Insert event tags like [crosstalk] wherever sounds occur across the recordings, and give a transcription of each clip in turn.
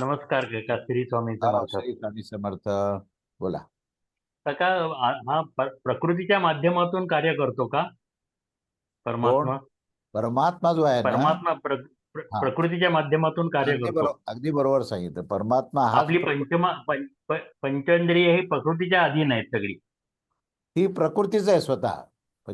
नमस्कार काका श्री स्वामी समर्थ. श्री स्वामी समर्थ. बोला. काका हा प्रकृतीच्या माध्यमातून कार्य करतो का? परमात्मा? परमात्मा जो आहे परमात्मा प्र- प्र-. प्रकृतीच्या माध्यमातून कार्य करतो. अगदी बरोबर सांगितलं. परमात्मा हा आपली पंचमा पंचेंद्रिय ही प्रकृतीच्या अधीन आहेत सगळी. ही प्रकृतीच आहे स्वतः.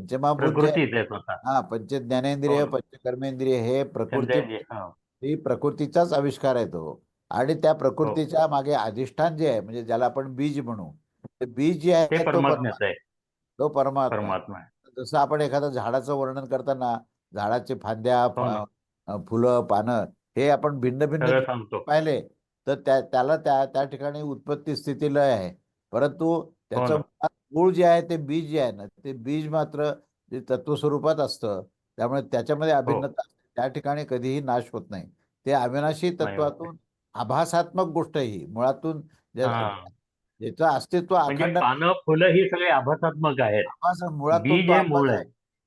जे- प्रकृतीच आहे स्वतः. हा पंच ज्ञानेंद्रिय हो. पंचकर्मेंद्रिय हे प्रकृती हा. ही प्रकृतीचाच आविष्कार आहे तो. आणि त्या प्रकृतीच्या मागे अधिष्ठान जे आहे म्हणजे ज्याला आपण बीज म्हणू ते बीज जे आहे ते परमात्मा. जसं आपण एखादं झाडाचं वर्णन करताना झाडाचे फांद्या हो फुलं पानं हे आपण भिन्न भिन्न पाहिले तर त्या त्याला त्या त्या ठिकाणी उत्पत्ती स्थिती लय आहे. परंतु त्याचं ना. मुळात मूळ जे आहे ते बीज जे आहे ना ते बीज मात्र ते तत्वस्वरूपात असतं त्यामुळे त्याच्यामध्ये अभिन्नता त्या ठिकाणी कधीही नाश होत नाही. ते अविनाशी. तत्वातून आभासात्मक गोष्ट ही मुळातून ज्या- हा. ज्याचं अस्तित्व म्हणजे अखंड पानं फुलं ही सगळे आभासात्मक आहेत. आभास हे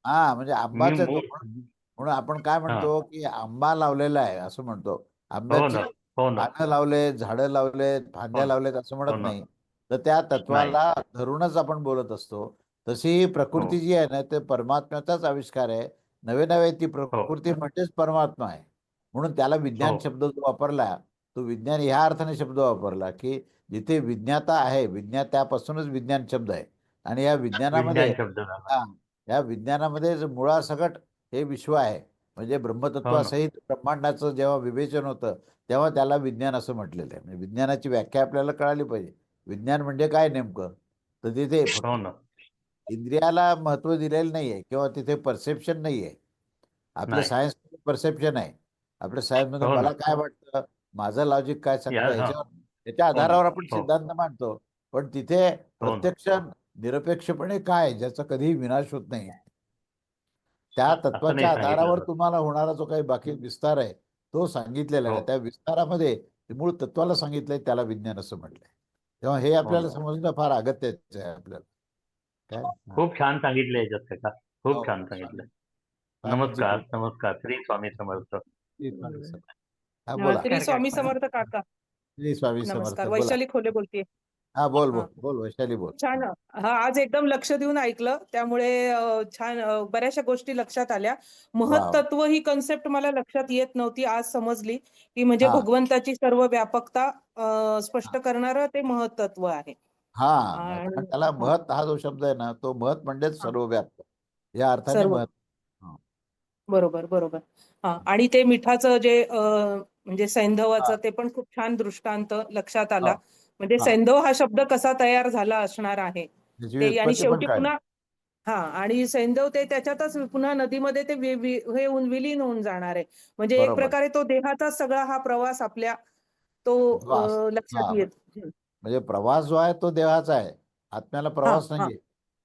हा म्हणजे आंबाच म्हणून आपण काय म्हणतो की आंबा लावलेला आहे असं म्हणतो. हो आंब्याची हो ना. पानं लावले झाडं लावलेत फांद्या हो. लावलेत असं हो म्हणत. नाही. तर त्या तत्वाला धरूनच आपण बोलत असतो. तशी ही प्रकृती हो. जी आहे ना ते परमात्म्याचाच आविष्कार आहे. नवे नवे ती प्रकृती म्हणजेच परमात्मा आहे. म्हणून त्याला विज्ञान हो. शब्द जो वापरला तो विज्ञान ह्या अर्थाने शब्द वापरला की जिथे विज्ञाता आहे विज्ञान त्यापासूनच विज्ञान शब्द आहे. आणि या विज्ञानामध्ये हा या विज्ञानामध्ये मुळासकट हे विश्व आहे. म्हणजे ब्रह्मतत्वासहित ब्रह्मांडाचं जेव्हा विवेचन होतं तेव्हा त्याला विज्ञान असं म्हटलेलं आहे. म्हणजे विज्ञानाची व्याख्या आपल्याला कळाली पाहिजे. विज्ञान म्हणजे काय नेमकं? तर तिथे हो इंद्रियाला महत्त्व दिलेलं नाहीये किंवा तिथे परसेप्शन नाहीये. आपलं नाही. सायन्स परसेप्शन आहे. आपल्या सायन्समध्ये हो. मला काय वाटतं? माझं लॉजिक काय सांगतं हा. ह्याच्यावर त्याच्या आधारावर आपण हो. सिद्धांत मांडतो. पण तिथे प्रत्यक्ष निरपेक्षपणे काय? ज्याचा कधीही विनाश होत नाही. त्या तत्वाच्या आधारावर. तुम्हाला होणारा जो काही बाकी विस्तार आहे तो सांगितलेला आहे. हो. त्या विस्तारामध्ये मूळ तत्वाला सांगितलंय त्याला विज्ञान असं म्हटलंय. तेव्हा हे आपल्याला हो. समजणं फार अगत्याचं आहे आपल्याला. काय? खूप छान सांगितलं याच्यात काका हो, खूप छान. सांगितलं. नमस्कार नमस्कार. श्री स्वामी समर्थ. श्री स्वामी समर्थ. हा बोला. श्री स्वामी समर्थ काका. श्री स्वामी समर्थ नमस्कार. बोला. वैशाली खोले बोलतेय. हा बोल बोल. बोल वैशाली बोल. छान. हा आज एकदम लक्ष देऊन ऐकलं. त्यामुळे अं, छान अं, बऱ्याचशा गोष्टी लक्षात आल्या. महत्त्व ही कन्सेप्ट मला लक्षात येत नव्हती आज समजली. की म्हणजे हा. भगवंताची सर्व व्यापकता अं, स्पष्ट करणारं ते महत्त्व आहे. हा आणि- कारण त्याला महत हा जो शब्द आहे ना तो महत म्हणजेच सर्वव्याप्त या अर्थाने सर्व. महत बरोबर बरोबर. हा आणि ते मिठाचं जे अं, म्हणजे सैंधवाचं. ते पण खूप छान दृष्टांत लक्षात आला. म्हणजे. सैंधव हा शब्द कसा तयार झाला असणार आहे त्याची ते आणि शेवटी पुन्हा हा आणि सैंधव ते त्याच्यातच पुन्हा नदीमध्ये ते हे होऊन विलीन होऊन जाणार आहे म्हणजे एक. प्रकारे तो देहाचा सगळा हा प्रवास आपल्या तो. लक्षात येत. म्हणजे प्रवास जो आहे तो देहाचा आहे आत्म्याला प्रवास हा. नाहीये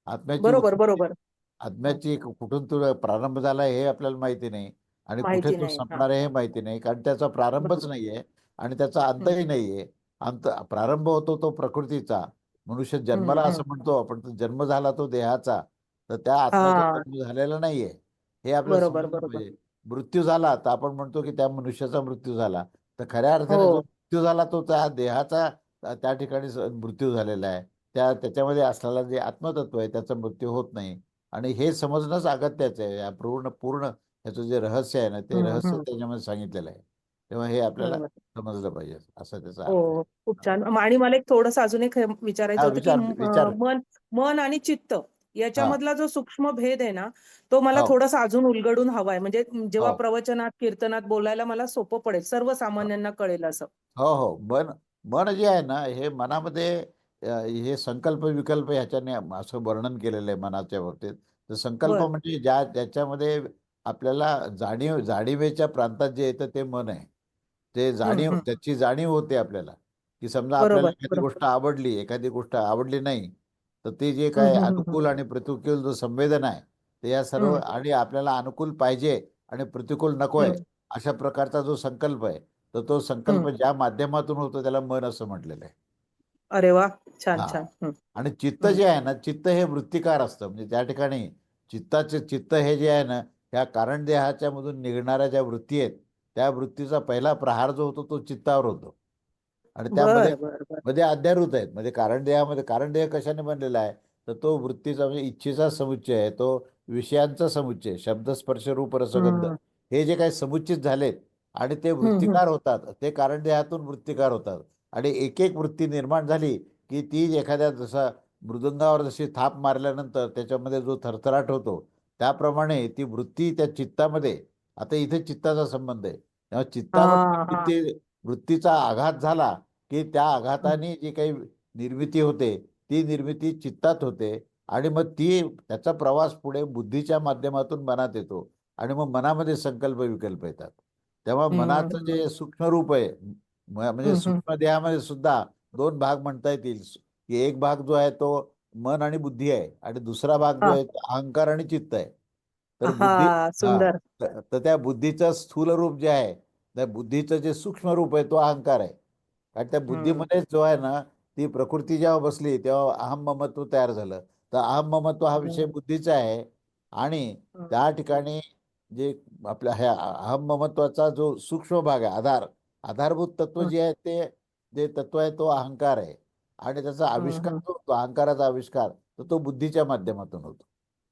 आत्म्याची बरोबर बरोबर आत्म्याची कुठून प्रारंभ झाला हे आपल्याला माहिती नाही आणि कुठे तो. संपणार आहे हे माहिती नाही. कारण त्याचा प्रारंभच नाहीये आणि त्याचा अंतही नाहीये. अंत प्रारंभ होतो तो प्रकृतीचा. मनुष्य जन्माला. असं म्हणतो आपण तो जन्म झाला तो देहाचा. तर त्या आत्म्याचा. जन्म झालेला नाहीये. हे आपल्याला बरोबर. पाहिजे मृत्यू झाला तर आपण म्हणतो की त्या मनुष्याचा मृत्यू झाला. तर खऱ्या अर्थाने हो. जो मृत्यू झाला तो त्या देहाचा त्या- ठिकाणी मृत्यू झालेला आहे. त्या त्याच्यामध्ये असलेला जे आत्मतत्व आहे त्याचा मृत्यू होत नाही. आणि हे समजणंच अगत्याचं आहे. या पूर्ण पूर्ण ह्याचं जे रहस्य आहे ना ते हम्म, रहस्य हम्म. त्याच्यामध्ये सांगितलेलं आहे तेव्हा हे आपल्याला बरोबर. समजलं पाहिजे असं त्याचा हो हो. खूप छान आणि मला एक थोडस अजून एक विचारायचं हा, होतं की विचार- म- विचार. अं, मन मन आणि चित्त याच्यामधला जो सूक्ष्म भेद आहे ना तो मला हो. थोडासा अजून उलगडून हवाय म्हणजे जेव्हा हो. प्रवचनात कीर्तनात बोलायला मला सोपं पडेल सर्वसामान्यांना कळेल असं हो हो मन मन जे आहे ना हे मनामध्ये अ, हे संकल्प विकल्प ह्याच्याने असं वर्णन केलेलं आहे मनाच्या बाबतीत तर संकल्प बरं. म्हणजे ज्या ज्याच्यामध्ये आपल्याला जाणीव जाणीवेच्या प्रांतात जे येतं ते मन आहे ते जाणीव. त्याची जाणीव होते आपल्याला की समजा आपल्याला एखादी. गोष्ट आवडली एखादी गोष्ट आवडली नाही तर ते जे काय. अनुकूल आणि प्रतिकूल जो संवेदन आहे ते या सर्व. आणि आपल्याला अनुकूल पाहिजे आणि प्रतिकूल नकोय. अशा प्रकारचा जो संकल्प आहे तर तो संकल्प. ज्या माध्यमातून होतो त्याला मन असं म्हटलेलं आहे अरे वा छान. छान. आणि चित्त. जे आहे ना चित्त हे वृत्तिकार असतं म्हणजे त्या ठिकाणी चित्ताचे चित्त हे जे आहे ना ह्या कारण देहाच्या मधून निघणाऱ्या ज्या वृत्ती आहेत त्या वृत्तीचा पहिला प्रहार जो होतो तो चित्तावर होतो. आणि त्यामध्ये मध्ये अध्यारूत आहेत म्हणजे कारण देहामध्ये कारण देह कशाने बनलेला आहे तर तो वृत्तीचा म्हणजे इच्छेचा समुच्चय आहे तो विषयांचा समुच्चय शब्द स्पर्श रूप रसगंध हे जे काही समुच्चित झालेत आणि ते. वृत्तिकार होतात ते कारण देहातून वृत्तिकार होतात. आणि एक एक वृत्ती निर्माण झाली की ती एखाद्या जसा मृदंगावर जशी थाप मारल्यानंतर त्याच्यामध्ये जो थरथराट होतो त्याप्रमाणे ती वृत्ती त्या चित्तामध्ये आता इथे चित्ताचा संबंध आहे तेव्हा वृत्ती वृत्तीचा आघात झाला की त्या आघाताने जी काही निर्मिती होते ती निर्मिती चित्तात होते आणि मग ती त्याचा प्रवास पुढे बुद्धीच्या माध्यमातून मनात येतो आणि मग मनामध्ये संकल्प विकल्प येतात तेव्हा मनाचं. जे सूक्ष्म रूप आहे म्हणजे. सूक्ष्म देहामध्ये सुद्धा दोन भाग म्हणता येतील की एक भाग जो आहे तो मन आणि बुद्धी आहे आणि दुसरा भाग जो. आहे तो अहंकार आणि चित्त आहे तर बुद्धी सुंदर तर त्या बुद्धीचं स्थूल रूप जे आहे त्या बुद्धीचं जे सूक्ष्म रूप आहे तो अहंकार आहे कारण त्या. बुद्धीमध्येच जो आहे ना ती प्रकृती जेव्हा बसली तेव्हा अहम ममत्व तयार झालं तर अहम ममत्व हा विषय. बुद्धीचा आहे आणि. त्या ठिकाणी जे आपल्या ह्या अहम ममत्वाचा जो सूक्ष्म भाग आहे आधार आधारभूत तत्व. जे आहे ते जे तत्व आहे तो अहंकार आहे आणि त्याचा आविष्कार. जो होतो अहंकाराचा आविष्कार तर तो बुद्धीच्या माध्यमातून होतो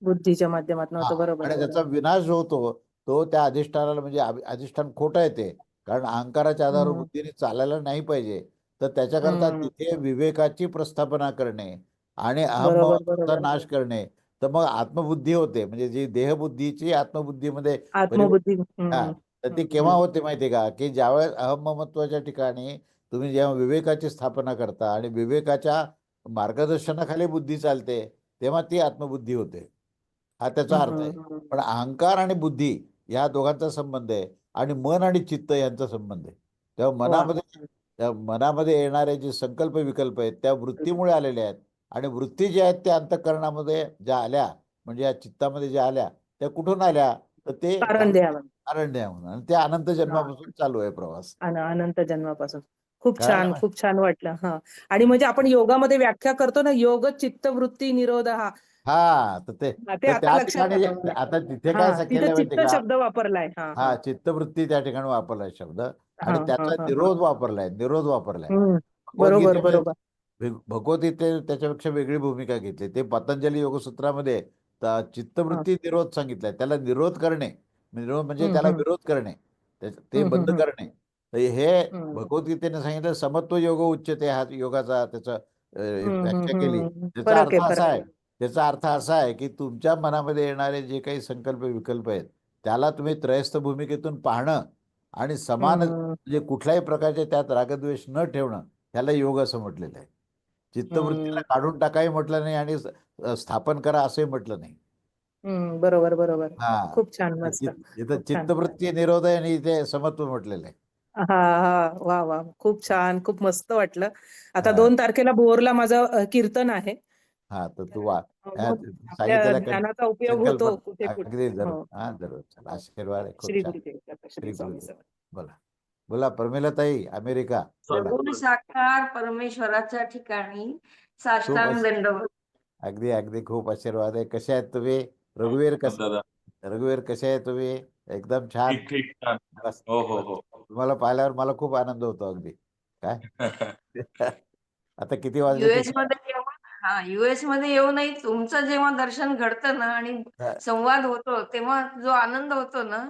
बुद्धीच्या माध्यमातून होतं बरोबर आणि त्याचा विनाश जो होतो तो त्या अधिष्ठानाला म्हणजे अधिष्ठान खोटं येते कारण अहंकाराच्या आधारावर. बुद्धीने चालायला नाही पाहिजे तर त्याच्याकरता. तिथे विवेकाची प्रस्थापना करणे आणि बरोबर नाश करणे तर मग आत्मबुद्धी होते म्हणजे जी देहबुद्धीची आत्मबुद्धीमध्ये आत्मबुद्धी हम्म. तर ती. केव्हा होते माहितीये का की ज्यावेळेस अहममत्वाच्या ठिकाणी तुम्ही जेव्हा विवेकाची स्थापना करता आणि विवेकाच्या मार्गदर्शनाखाली बुद्धी चालते तेव्हा ती आत्मबुद्धी होते. हा त्याचा अर्थ आहे. पण अहंकार आणि बुद्धी या दोघांचा संबंध आहे आणि मन आणि चित्त यांचा संबंध आहे. तेव्हा वा. मनामध्ये त्या मनामध्ये येणारे जे संकल्प विकल्प आहेत त्या वृत्तीमुळे आलेल्या आहेत आणि वृत्ती ज्या आहेत त्या अंतःकरणामध्ये ज्या आल्या म्हणजे या चित्तामध्ये ज्या आल्या त्या कुठून आल्या? तर ते कारण कारण म्हणून आणि ते अनंत जन्मापासून चालू आहे प्रवास. अन- अनंत जन्मापासून. खूप छान खूप छान वाटलं. हा. आणि म्हणजे आपण योगामध्ये व्याख्या करतो ना योग चित्तवृत्ती निरोध हा हा तर ते हा, ते तर आता त्या लक्षात ठिकाणी आलं मला. आता तिथे हा काय तिथे चित्त का? शब्द वापरलाय. हा हा चित्तवृत्ती त्या ठिकाणी वापरलाय शब्द. आणि हा, त्याचा हा, हा. निरोध वापरलाय निरोध वापरलाय. हम्म. बरोबर भगवद्गीतेमध्ये बरोबर. त्याच्यापेक्षा वेगळी भूमिका घेतली. ते पतंजली योगसूत्रामध्ये त- चित्तवृत्ती निरोध सांगितलाय. त्याला निरोध करणे निरोध म्हणजे हम्म, त्याला हम्म. विरोध करणे. त्याच- ते हम्म, बंद हम्म, करणे. हे. भगवद्गीतेने सांगितलं समत्व योग उच्चते हा योगाचा त्याचा व्याख्या केली. त्याचा अर्थ असा आहे त्याचा अर्थ असा आहे की तुमच्या मनामध्ये येणारे जे काही संकल्प विकल्प आहेत त्याला तुम्ही त्रयस्थ भूमिकेतून पाहणं आणि समान. म्हणजे कुठल्याही प्रकारचे त्यात रागद्वेष न ठेवणं ह्याला योग असं म्हटलेलं आहे. चित्तवृत्तीला. काढून टाकाही म्हटलं नाही आणि स्थापन करा असंही म्हटलं नाही. बरोबर बरोबर. हा. खूप छान. चित्तवृत्ती निरोध आहे आणि इथे समत्व म्हटलेलं आहे. हा हा. वा वा. खूप छान. खूप मस्त वाटलं. आता हा. दोन तारखेला भोरला माझं अ, कीर्तन आहे. हा तर तू वा अ, हा, मग सांगितलेलं आपल्या कन- ज्ञानाचा उपयोग होतो संकल्पना कुठे कुठे. अगदी जरूर हो. हा जरूर. चला आशीर्वाद आहे. खूप श्री छान. गुरुदेव दत्त, श्री श्री स्वामी गुरुदेव. समर्थ. बोला. बोला प्रमिला ताई अमेरिका. बोला. सगुण साकार परमेश्वराच्या ठिकाणी साष्टांग दंडवत अगदी अगदी खूप आशीर्वाद आहे. कसे आहेत तुम्ही? रघुवीर कसे दादा. रघुवीर कसे आहे तुम्ही? एकदम छान ठीक ठीक छान. मस्त. हो हो हो. तुम्हाला पाहिल्यावर मला खूप आनंद होतो अगदी. काय? [laughs] आता किती वाजले युएस? मध्ये येऊन हा युएसमध्ये येऊनही तुमचं जेव्हा दर्शन घडतं ना आणि हा. संवाद होतो तेव्हा जो आनंद होतो ना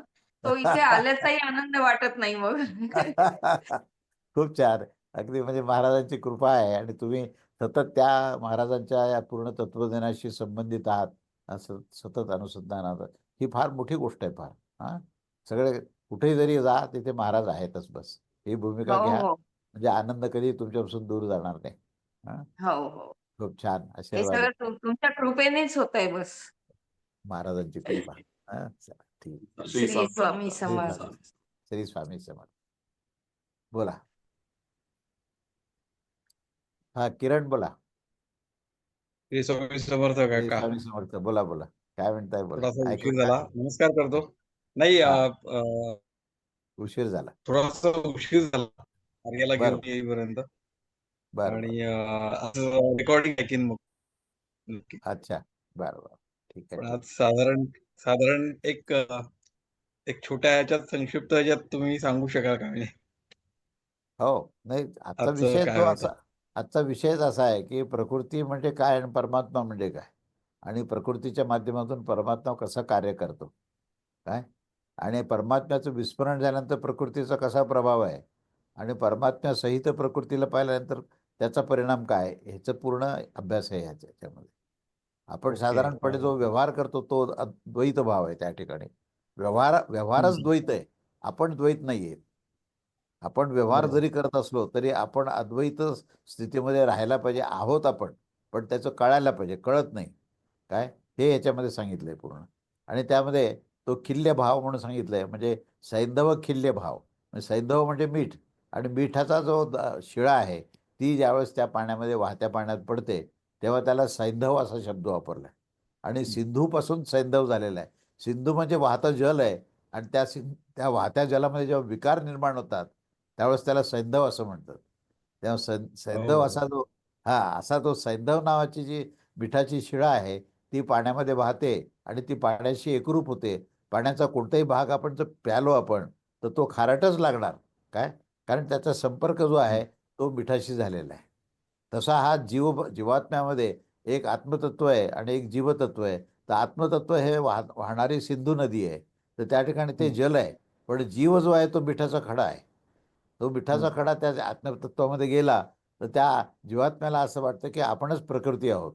तो इथे आल्याचाही आनंद वाटत नाही मग. [laughs] खूप छान. अगदी म्हणजे महाराजांची कृपा आहे आणि तुम्ही सतत त्या महाराजांच्या या पूर्ण तत्वज्ञानाशी संबंधित आहात असं सतत अनुसंधानात ही फार मोठी गोष्ट आहे फार. हा सगळे कुठेही जरी जा तिथे महाराज आहेतच बस. ही भूमिका घ्या. म्हणजे आनंद कधी तुमच्यापासून दूर जाणार नाही. हा. हो हो. खूप छान. आशीर्वाद. तुमच्या कृपेनेच होत आहे बस. महाराजांची कृपा. ठीक. श्री स्वामी श्री समर्थ. बोला. हा किरण बोला. श्री स्वामी समर्थ काका. स्वामी समर्थ. बोला बोला. काय म्हणताय बोला. नमस्कार करतो. नाही उशीर झाला. थोडासा उशीर झाला. घेऊन येईपर्यंत. आणि रेकॉर्डिंग ऐकीन मग. अच्छा. बरं बरं. ठीक आहे आज साधारण साधारण एक एक छोट्या ह्याच्यात संक्षिप्त ह्याच्यात तुम्ही सांगू शकाल का? म्हणजे हो. नाही आजचा विषय तो? असा आजचा विषयच असा आहे की प्रकृती म्हणजे काय आणि परमात्मा म्हणजे काय? आणि प्रकृतीच्या माध्यमातून परमात्मा कसा कार्य करतो? काय? आणि परमात्म्याचं विस्मरण झाल्यानंतर प्रकृतीचा कसा प्रभाव आहे? आणि परमात्म्यासहित प्रकृतीला पाहिल्यानंतर त्याचा परिणाम काय ह्याचं पूर्ण अभ्यास आहे ह्याच्या ह्याच्यामध्ये. आपण. साधारणपणे जो. व्यवहार करतो तो द्वैत भाव आहे त्या ठिकाणी. व्यवहार व्यवहारच. द्वैत आहे. आपण द्वैत नाही आहे आपण व्यवहार. जरी करत असलो तरी आपण अद्वैत स्थितीमध्ये राहायला पाहिजे आहोत आपण पण त्याचं कळायला पाहिजे कळत नाही. काय? हे याच्यामध्ये सांगितलंय पूर्ण. आणि त्यामध्ये तो खिल्य भाव म्हणून सांगितलंय. म्हणजे सैंधव खिल्य भाव. म्हणजे सैंधव म्हणजे मीठ. आणि मिठाचा जो शिळा आहे ती ज्यावेळेस त्या पाण्यामध्ये वाहत्या पाण्यात पडते तेव्हा त्याला सैंधव असा शब्द वापरलाय. आणि सिंधूपासून सैंधव झालेला आहे. सिंधू म्हणजे वाहतं जल आहे. आणि त्या सिं त्या वाहत्या जलामध्ये जेव्हा विकार निर्माण होतात त्यावेळेस त्याला सैंधव असं म्हणतात. तेव्हा सैं सैंधव हो. असा जो हा असा तो सैंधव नावाची जी मिठाची शिळा आहे ती पाण्यामध्ये वाहते आणि ती पाण्याशी एकरूप होते. पाण्याचा कोणताही भाग आपण जर प्यालो आपण तर तो खारटच लागणार. काय? कारण त्याचा संपर्क जो आहे तो मिठाशी झालेला आहे. तसा हा जीव जीवात्म्यामध्ये एक आत्मतत्व आहे आणि एक जीवतत्व आहे. तर आत्मतत्व हे वाह वाहणारी सिंधू नदी आहे. तर त्या ठिकाणी ते. जल आहे. पण जीव जो आहे तो मिठाचा खडा आहे. तो मिठाचा. खडा त्या आत्मतत्वामध्ये गेला तर त्या जीवात्म्याला असं वाटतं की आपणच प्रकृती आहोत.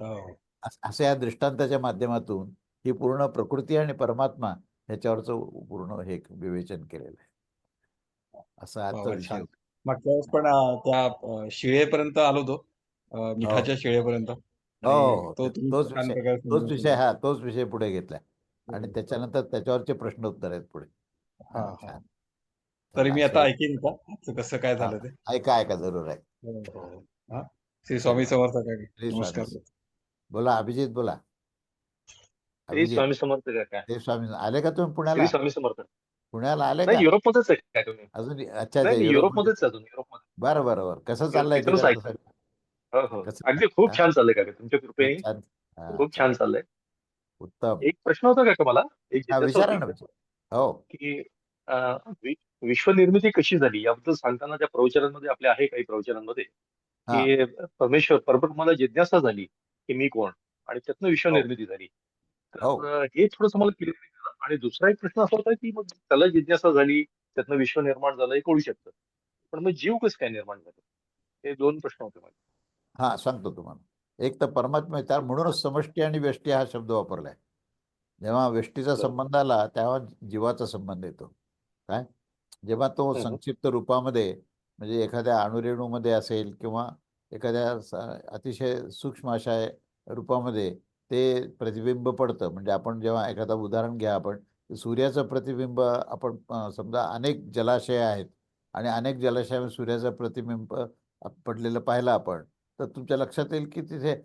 हो. असं या दृष्टांताच्या माध्यमातून ही पूर्ण प्रकृती आणि परमात्मा ह्याच्यावरचं पूर्ण हे विवेचन केलेलं आहे. असा. मागच्या वेळेस पण त्या शिळेपर्यंत आलो होतो अ, मिठाच्या शिळेपर्यंत. हो हो तोच विषय तोच विषय. हा तोच विषय पुढे घेतलाय आणि हो. त्याच्यानंतर त्याच्यावरचे प्रश्न उत्तर आहेत पुढे. हा, हा, हा. तरी मी आता ऐकीन का? कसं काय हा, झालं ते? ऐका ऐका जरूर आहे हो, हो. हा? श्री स्वामी समर्थ स्वामी बोला अभिजित बोला. स्वामी समर्थ काका ते स्वामी आले का तुम्ही पुण्याला? स्वामी समर्थ. पुण्याला आले का? युरोपमध्येच आहे काय तुम्ही? अजून अच्छा अच्छा नाही मी युरोपमध्ये युरोपमध्येच. आहे अजून युरोपमध्ये बरं बरं बरं. कसं चाललंय हो हो. अगदी खूप? छान चाललंय काका तुमच्या कृपेने? खूप छान चाललंय. उत्तम. एक प्रश्न होता काका मला? एक विचारा ना विचारा. हो. की विश्वनिर्मिती कशी झाली? याबद्दल सांगताना त्या प्रवचनांमध्ये आपल्या आहे काही प्रवचनांमध्ये की परमेश्वर परब्रह्माला जिज्ञासा झाली की मी कोण? आणि त्यातनं विश्वनिर्मिती झाली. हो. तर अं, हे थोडंसं मला क्लिअर केलं आणि दुसरा एक प्रश्न असा होता की मग त्याला जिज्ञासा झाली त्यातनं विश्व निर्माण झालं हे कळू शकतं. पण मग जीव कसं काय निर्माण झालं? हे दोन प्रश्न होते माझे. हा सांगतो तुम्हाला. एक तर परमात्मा त्या म्हणूनच समष्टी आणि व्यष्टी हा शब्द वापरलाय. जेव्हा व्यष्टीचा. संबंध आला तेव्हा जीवाचा संबंध येतो. काय? जेव्हा तो. संक्षिप्त रूपामध्ये म्हणजे एखाद्या अणुरेणूमध्ये असेल किंवा एखाद्या अतिशय सूक्ष्म अशा रूपामध्ये ते प्रतिबिंब पडतं. म्हणजे आपण जेव्हा एखादं उदाहरण घ्या आपण सूर्याचं प्रतिबिंब आपण समजा अनेक जलाशय आहेत आणि अनेक जलाशयामध्ये सूर्याचं प्रतिबिंब पडलेलं पाहिलं आपण तर तुमच्या लक्षात येईल की तिथे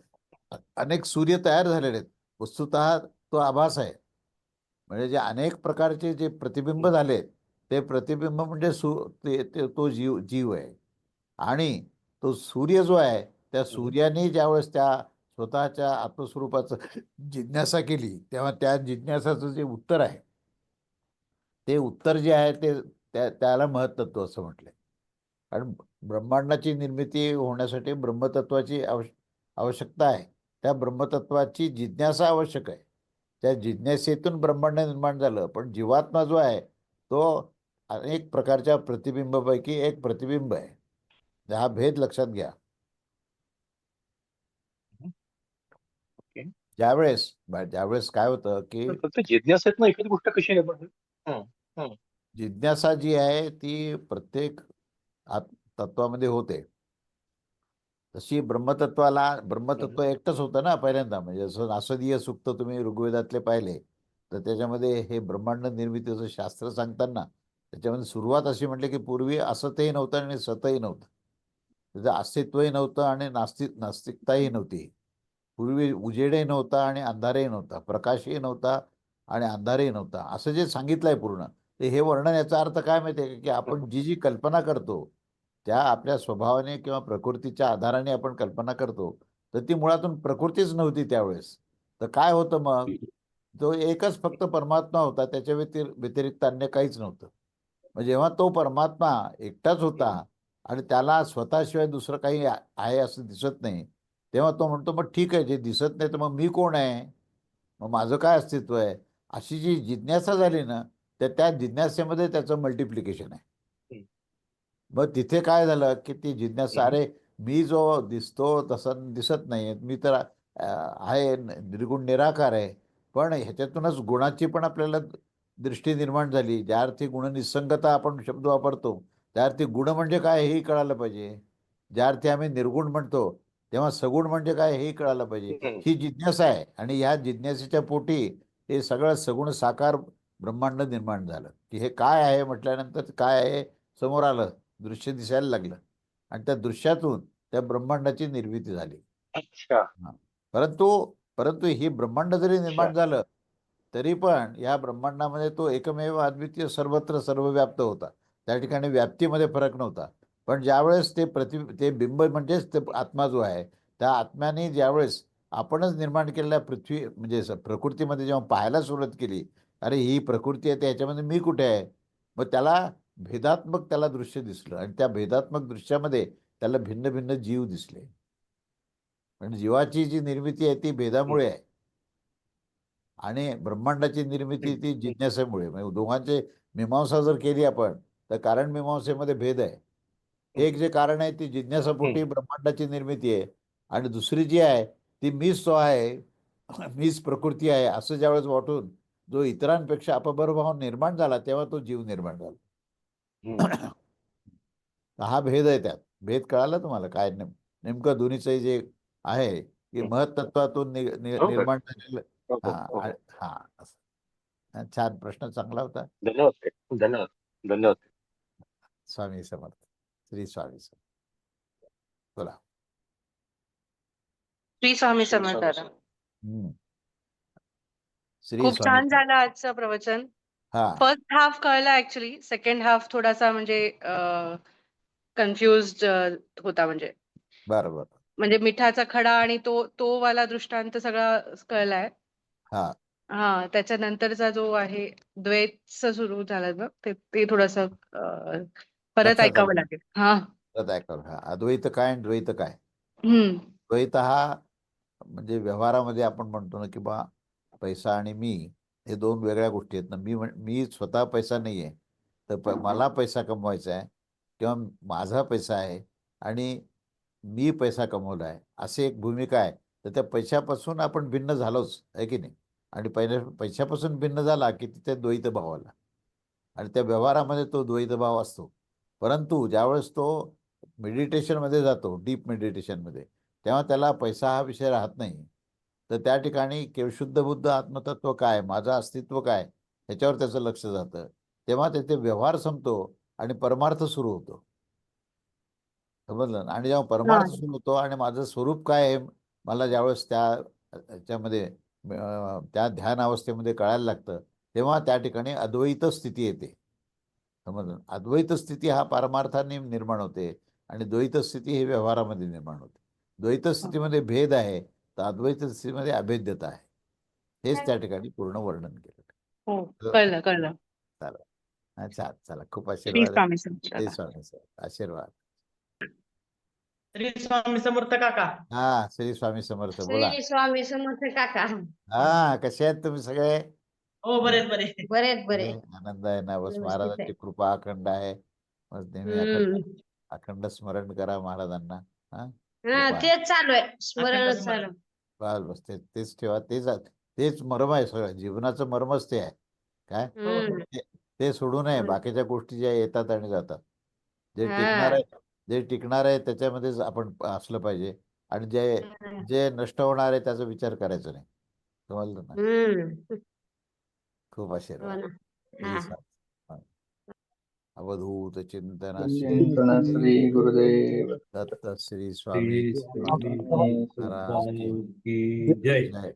अनेक सूर्य तयार झालेले आहेत. वस्तुतः तो आभास आहे. म्हणजे जे अनेक प्रकारचे जे प्रतिबिंब झाले ते प्रतिबिंब म्हणजे सु ते ते- तो जीव जीव आहे. आणि तो सूर्य जो आहे त्या सूर्याने ज्यावेळेस त्या स्वतःच्या आत्मस्वरूपाचं जिज्ञासा केली तेव्हा त्या जिज्ञासाचं जे उत्तर आहे ते उत्तर जे आहे ते त्या त्याला महत्त्व असं म्हटलंय. कारण ब्रह्मांडाची निर्मिती होण्यासाठी ब्रह्मतत्वाची आवश्य आवश्यकता आहे. त्या ब्रह्मतत्वाची जिज्ञासा आवश्यक आहे. त्या जिज्ञासेतून ब्रह्मांड निर्माण झालं पण जीवात्मा जो आहे तो अनेक प्रकारच्या प्रतिबिंबापैकी एक प्रतिबिंब आहे. हा भेद लक्षात घ्या. ओके. ज्यावेळेस ज्यावेळेस काय होतं की पण फक्त जिज्ञासेतनं एखादी गोष्ट कशी होईल जिज्ञासा जी आहे ती प्रत्येक तत्वामध्ये होते. तशी ब्रह्मतत्वाला ब्रह्मतत्व एकटंच होतं ना पहिल्यांदा. म्हणजे असं नासदीय सुक्त तुम्ही ऋग्वेदातले पाहिले तर त्याच्यामध्ये हे ब्रह्मांड निर्मितीचं शास्त्र सांगताना त्याच्यामध्ये सुरुवात अशी म्हटली की पूर्वी असतही नव्हतं आणि सतही नव्हतं. त्याचं अस्तित्वही नव्हतं आणि नास्तिक नास्तिकताही नव्हती. पूर्वी उजेडही नव्हता आणि अंधारही नव्हता प्रकाशही नव्हता आणि अंधारही नव्हता. असं जे सांगितलंय पूर्ण ते हे वर्णन याचा अर्थ काय माहिती आहे की? आपण जी जी कल्पना करतो त्या आपल्या स्वभावाने किंवा प्रकृतीच्या आधाराने आपण कल्पना करतो तर ती मुळातून प्रकृतीच नव्हती त्यावेळेस. तर काय होतं मग? तो एकच फक्त परमात्मा होता त्याच्या व्यतिर व्यतिरिक्त अन्य काहीच नव्हतं. मग जेव्हा तो परमात्मा एकटाच होता आणि त्याला स्वतःशिवाय दुसरं काही आहे असं दिसत नाही तेव्हा तो म्हणतो मग ठीक आहे जे दिसत नाही तर मग मी कोण आहे? मग माझं काय अस्तित्व आहे? अशी जी जिज्ञासा झाली ना तर त्या जिज्ञासेमध्ये त्याचं मल्टिप्लिकेशन आहे. मग तिथे काय झालं की ती जिज्ञासा. अरे मी जो दिसतो तसा दिसत नाही मी तर आहे निर्गुण निराकार आहे. पण ह्याच्यातूनच गुणाची पण आपल्याला दृष्टी निर्माण झाली. ज्या अर्थी गुणनिसंगता आपण शब्द वापरतो त्या अर्थी गुण म्हणजे काय हेही कळालं पाहिजे. ज्या अर्थी आम्ही निर्गुण म्हणतो तेव्हा सगुण म्हणजे काय हेही कळालं पाहिजे. ही जिज्ञासा आहे आणि ह्या जिज्ञासेच्या पोटी हे सगळं सगुण साकार ब्रह्मांड निर्माण झालं. की हे काय आहे म्हटल्यानंतर काय आहे समोर आलं दृश्य दिसायला लागलं. आणि त्या दृश्यातून त्या ब्रह्मांडाची निर्मिती झाली. अच्छा. परंतु परंतु ही ब्रह्मांड जरी निर्माण. झालं तरी पण या ब्रह्मांडामध्ये तो एकमेव अद्वितीय सर्वत्र सर्वव्याप्त होता. त्या ठिकाणी व्याप्तीमध्ये फरक नव्हता. पण ज्यावेळेस ते प्रति ते बिंब म्हणजेच ते आत्मा जो आहे त्या आत्म्याने ज्यावेळेस आपणच निर्माण केलेल्या पृथ्वी म्हणजे प्रकृतीमध्ये जेव्हा पाहायला सुरुवात केली अरे ही प्रकृती आहे त्याच्यामध्ये मी कुठे आहे? मग त्याला भेदात्मक त्याला दृश्य दिसलं आणि त्या भेदात्मक दृश्यामध्ये त्याला भिन्न भिन्न जीव दिसले. पण जीवाची जी निर्मिती आहे ती भेदामुळे आहे. आणि ब्रह्मांडाची निर्मिती ती जिज्ञासेमुळे. म्हणजे दोघांचे मीमांसा जर केली आपण तर कारण मीमांसेमध्ये भेद आहे. एक जे कारण आहे ती जिज्ञासापोटी ब्रह्मांडाची निर्मिती आहे आणि दुसरी जी आहे ती मीच तो आहे मीच प्रकृती आहे असं ज्यावेळेस वाटून जो इतरांपेक्षा अपबरभाव निर्माण झाला तेव्हा तो जीव निर्माण झाला हा भेद आहे त्यात भेद कळाला तुम्हाला काय नेम नेमकं दोन्हीचं जे आहे की हं. महत्त्वातून हो का? निर्माण झालेलं हो, हो, हा हो. हा. हा, छान प्रश्न चांगला होता धन्यवाद. धन्यवाद धन्यवाद स्वामी समर्थ श्री स्वामी बोला श्री स्वामी समर्थ खूप छान. झालं आजचं प्रवचन. हा. फर्स्ट हाफ कळला ऍक्च्युली सेकंड हाफ थोडासा म्हणजे कन्फ्युज होता म्हणजे. बरं बरं म्हणजे मिठाचा खडा आणि तो तो वाला दृष्टांत सगळा कळलाय. हा. हा त्याच्यानंतरचा जो आहे द्वैतच सुरू झालं ना ते ते थोडस परत ऐकावं. लागेल. हा. परत ऐकावं. हा अद्वैत काय आणि द्वैत काय? हम्म. द्वैत हा म्हणजे व्यवहारामध्ये आपण म्हणतो ना की बा पैसा आणि मी हे दोन वेगळ्या गोष्टी आहेत. ना मी म्हण मी स्वतः पैसा नाही आहे तर प मला पैसा कमवायचा आहे किंवा माझा पैसा आहे आणि मी पैसा कमवला आहे. अशी एक भूमिका आहे. तर त्या पैशापासून आपण भिन्न झालोच आहे की नाही? आणि पहिल्या पैशापासून भिन्न झाला की तिथे द्वैत भाव आला. आणि त्या व्यवहारामध्ये तो द्वैत भाव असतो. परंतु ज्यावेळेस तो मेडिटेशनमध्ये जातो डीप मेडिटेशनमध्ये तेव्हा त्याला पैसा हा विषय राहत नाही. तर त्या ठिकाणी केव शुद्ध बुद्ध आत्मतत्व काय माझं अस्तित्व काय ह्याच्यावर त्याचं लक्ष जातं. तेव्हा त्याचे व्यवहार संपतो आणि परमार्थ सुरू होतो. समजलं? आणि जेव्हा परमार्थ सुरू होतो आणि माझं स्वरूप काय आहे मला ज्यावेळेस त्या ह्याच्यामध्ये अं, त्या ध्यान अवस्थेमध्ये कळायला लागतं तेव्हा त्या ठिकाणी अद्वैत स्थिती येते. समजलं अद्वैत स्थिती हा परमार्थाने निर्माण होते आणि द्वैत स्थिती ही व्यवहारामध्ये निर्माण होते. द्वैत स्थितीमध्ये भेद आहे तर अद्वैत स्थितीमध्ये अभेद्यता आहे. हेच त्या ठिकाणी पूर्ण वर्णन केलं. हो कळलं कळलं. अच्छा चला खूप श्री आशीर्वाद. आशीर्वाद. श्री स्वामी समर्थ काका. हा श्री स्वामी समर्थ. बोला. श्री स्वामी समर्थ काका. हा कसे आहेत तुम्ही सगळे? हो बरे बरेच. बरे बरे? आनंद आहे ना बस व्यवस्थित महाराजांची. कृपा अखंड आहे. बस नेहमी अखंड हम्म. अखंड स्मरण करा महाराजांना हा. हा कृपा. तेच चालू आहे. स्मरण चालू बस बस ते तेच ठेवा तेच तेच मर्म आहे सगळं. जीवनाचं मर्मच ते आहे. काय? हम्म. ते सोडू नये. बाकीच्या गोष्टी ज्या येतात आणि जातात. जे हा. टिकणार आहे जे टिकणार आहे त्याच्यामध्येच आपण असलं पाहिजे. आणि जे. जे नष्ट होणार आहे त्याचा विचार करायचा नाही. समजलं ना? हम्म. खूप आशीर्वाद हा. अवधूत चिंतन श्री गुरुदेव दत्त श्री स्वामी जय. जय.